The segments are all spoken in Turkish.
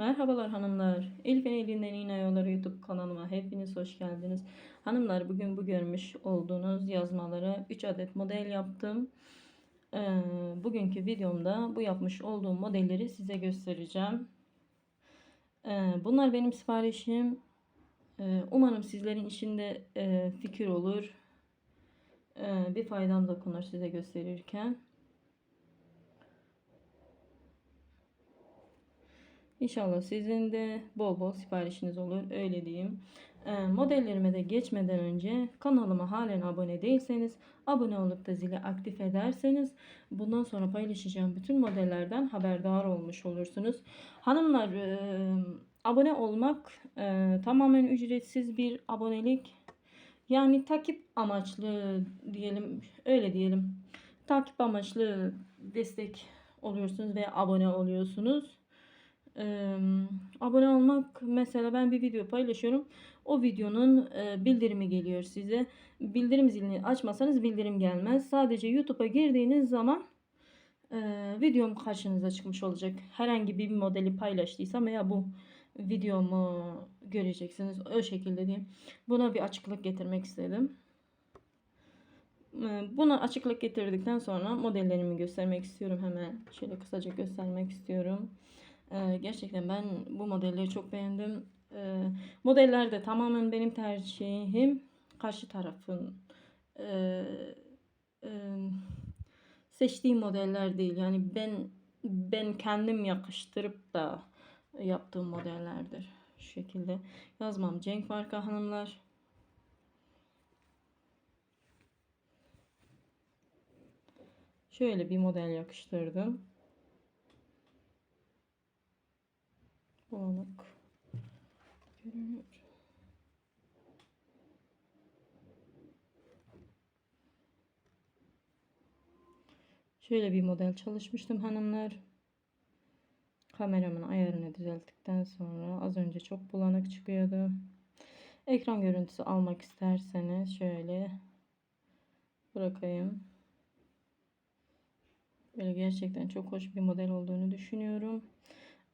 Merhabalar hanımlar. Elif'in elinden iğne yolları YouTube kanalıma hepiniz hoş geldiniz. Hanımlar bugün bu görmüş olduğunuz yazmaları 3 adet model yaptım. Ee, bugünkü videomda bu yapmış olduğum modelleri size göstereceğim. Ee, bunlar benim siparişim. Ee, umarım sizlerin işinde e, fikir olur. Ee, bir faydam dokunur size gösterirken. İnşallah sizin de bol bol siparişiniz olur. Öyle diyeyim. Ee, modellerime de geçmeden önce kanalıma halen abone değilseniz abone olup da zili aktif ederseniz bundan sonra paylaşacağım bütün modellerden haberdar olmuş olursunuz. Hanımlar e, abone olmak e, tamamen ücretsiz bir abonelik. Yani takip amaçlı diyelim öyle diyelim. Takip amaçlı destek oluyorsunuz ve abone oluyorsunuz. Ee, abone olmak mesela ben bir video paylaşıyorum. O videonun e, bildirimi geliyor size. Bildirim zilini açmasanız bildirim gelmez. Sadece YouTube'a girdiğiniz zaman e, videom karşınıza çıkmış olacak. Herhangi bir modeli paylaştıysam veya bu videomu göreceksiniz. O şekilde diyeyim. Buna bir açıklık getirmek istedim. Buna açıklık getirdikten sonra modellerimi göstermek istiyorum. Hemen şöyle kısaca göstermek istiyorum. Ee, gerçekten ben bu modelleri çok beğendim. Ee, modeller de tamamen benim tercihim. Karşı tarafın e, e, seçtiği modeller değil. Yani ben ben kendim yakıştırıp da yaptığım modellerdir. Şu şekilde. Yazmam Cenk marka hanımlar. Şöyle bir model yakıştırdım. Bulanık. Görünüyor. Şöyle bir model çalışmıştım hanımlar. Kameramın ayarını düzelttikten sonra az önce çok bulanık çıkıyordu. Ekran görüntüsü almak isterseniz şöyle bırakayım. Böyle gerçekten çok hoş bir model olduğunu düşünüyorum.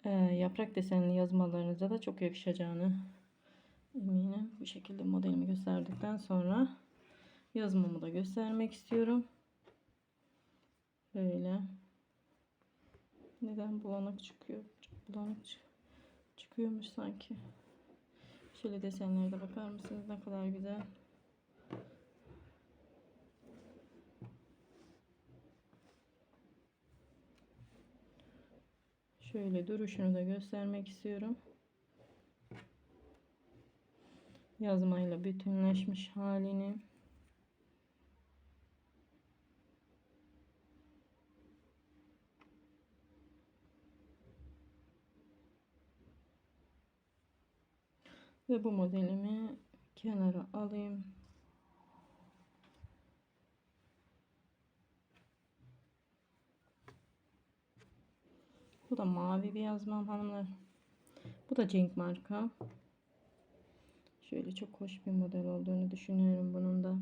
Ee, yaprak desenli yazmalarınıza da çok yakışacağını eminim. Bu şekilde modelimi gösterdikten sonra yazmamı da göstermek istiyorum. Böyle. Neden bulanık çıkıyor? Bulanık çık çıkıyormuş sanki. Şöyle desenlere de bakar mısınız? Ne kadar güzel. Şöyle duruşunu da göstermek istiyorum. Yazmayla bütünleşmiş halini. Ve bu modelimi kenara alayım. Bu da mavi bir yazmam hanımlar. Bu da Cenk marka. Şöyle çok hoş bir model olduğunu düşünüyorum bunun da.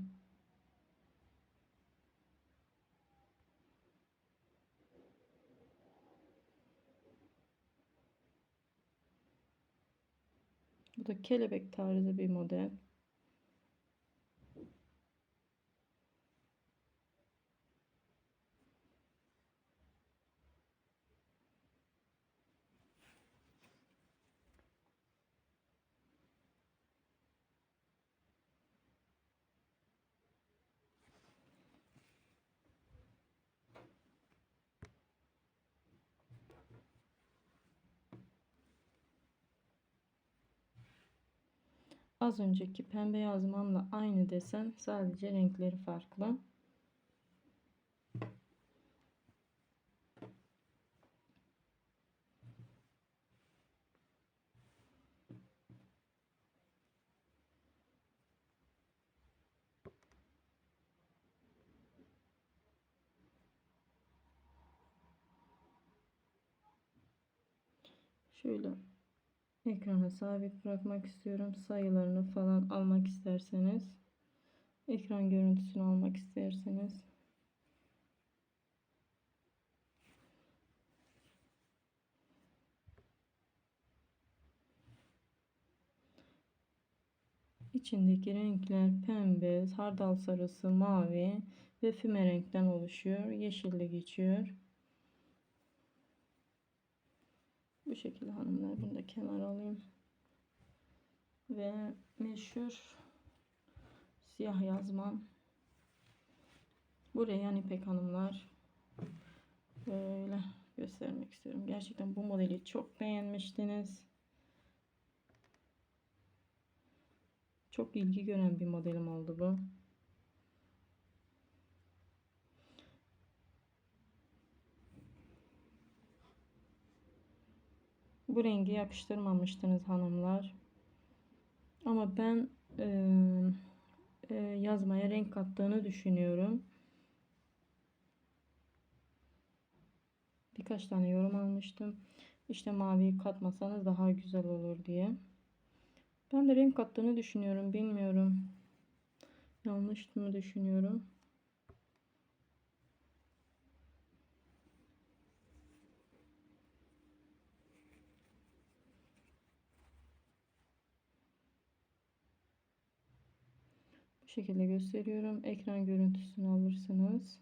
Bu da kelebek tarzı bir model. Az önceki pembe yazmamla aynı desen sadece renkleri farklı. Şöyle ekrana sabit bırakmak istiyorum. Sayılarını falan almak isterseniz, ekran görüntüsünü almak isterseniz İçindeki renkler pembe, hardal sarısı, mavi ve füme renkten oluşuyor. Yeşille geçiyor. Bu şekilde hanımlar. Bunu da kenara alayım. Ve meşhur siyah yazmam. Bu Reyhan İpek hanımlar. Böyle göstermek istiyorum. Gerçekten bu modeli çok beğenmiştiniz. Çok ilgi gören bir modelim oldu bu. Bu rengi yapıştırmamıştınız hanımlar. Ama ben e, e, yazmaya renk kattığını düşünüyorum. Birkaç tane yorum almıştım. İşte maviyi katmasanız daha güzel olur diye. Ben de renk kattığını düşünüyorum. Bilmiyorum. Yanlış mı düşünüyorum? Şekilde gösteriyorum. Ekran görüntüsünü alırsınız.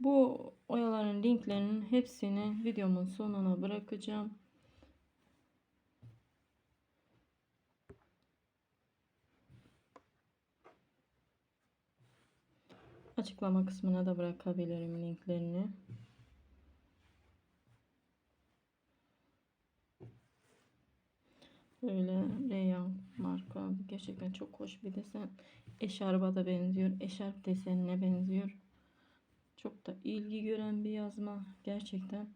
Bu oyaların linklerinin hepsini videomun sonuna bırakacağım. Açıklama kısmına da bırakabilirim linklerini. Böyle Reyhan marka gerçekten çok hoş bir desen. Eşarba da benziyor. Eşarp desenine benziyor. Çok da ilgi gören bir yazma gerçekten.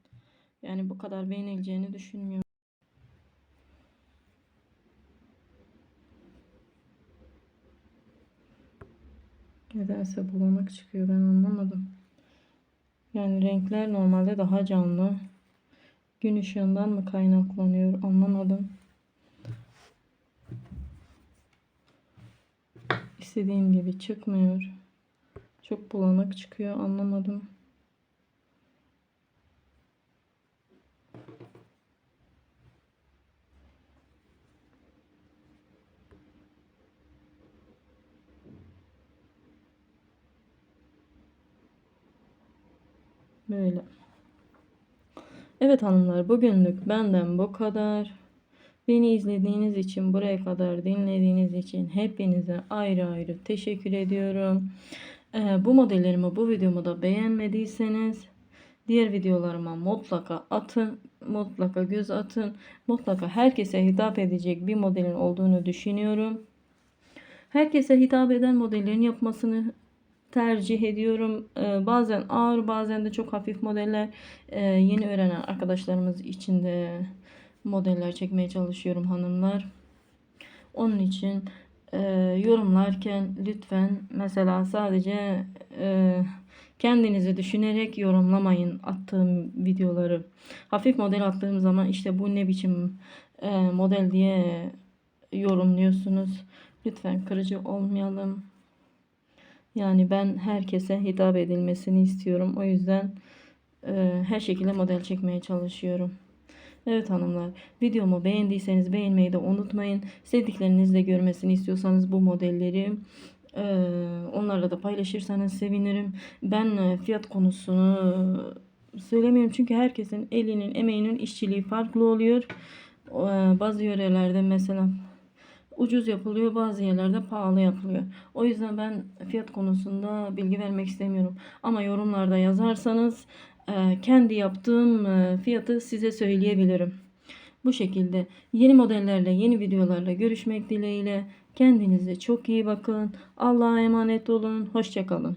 Yani bu kadar beğenileceğini düşünmüyorum. Nedense bulanık çıkıyor ben anlamadım. Yani renkler normalde daha canlı. Gün ışığından mı kaynaklanıyor anlamadım. İstediğim gibi çıkmıyor. Çok bulanık çıkıyor anlamadım. Böyle. Evet hanımlar bugünlük benden bu kadar. Beni izlediğiniz için buraya kadar dinlediğiniz için hepinize ayrı ayrı teşekkür ediyorum. Ee, bu modellerimi bu videomu da beğenmediyseniz diğer videolarıma mutlaka atın. Mutlaka göz atın. Mutlaka herkese hitap edecek bir modelin olduğunu düşünüyorum. Herkese hitap eden modellerin yapmasını tercih ediyorum. Ee, bazen ağır bazen de çok hafif modeller ee, yeni öğrenen arkadaşlarımız için de modeller çekmeye çalışıyorum hanımlar. Onun için e, yorumlarken lütfen mesela sadece e, kendinizi düşünerek yorumlamayın attığım videoları. Hafif model attığım zaman işte bu ne biçim e, model diye yorumluyorsunuz. Lütfen kırıcı olmayalım. Yani ben herkese hitap edilmesini istiyorum. O yüzden e, her şekilde model çekmeye çalışıyorum. Evet hanımlar videomu beğendiyseniz beğenmeyi de unutmayın. Sevdiklerinizle görmesini istiyorsanız bu modelleri e, onlarla da paylaşırsanız sevinirim. Ben e, fiyat konusunu söylemiyorum çünkü herkesin elinin emeğinin işçiliği farklı oluyor. E, bazı yörelerde mesela ucuz yapılıyor bazı yerlerde pahalı yapılıyor. O yüzden ben fiyat konusunda bilgi vermek istemiyorum. Ama yorumlarda yazarsanız kendi yaptığım e, fiyatı size söyleyebilirim. Bu şekilde yeni modellerle yeni videolarla görüşmek dileğiyle kendinize çok iyi bakın. Allah'a emanet olun. Hoşçakalın.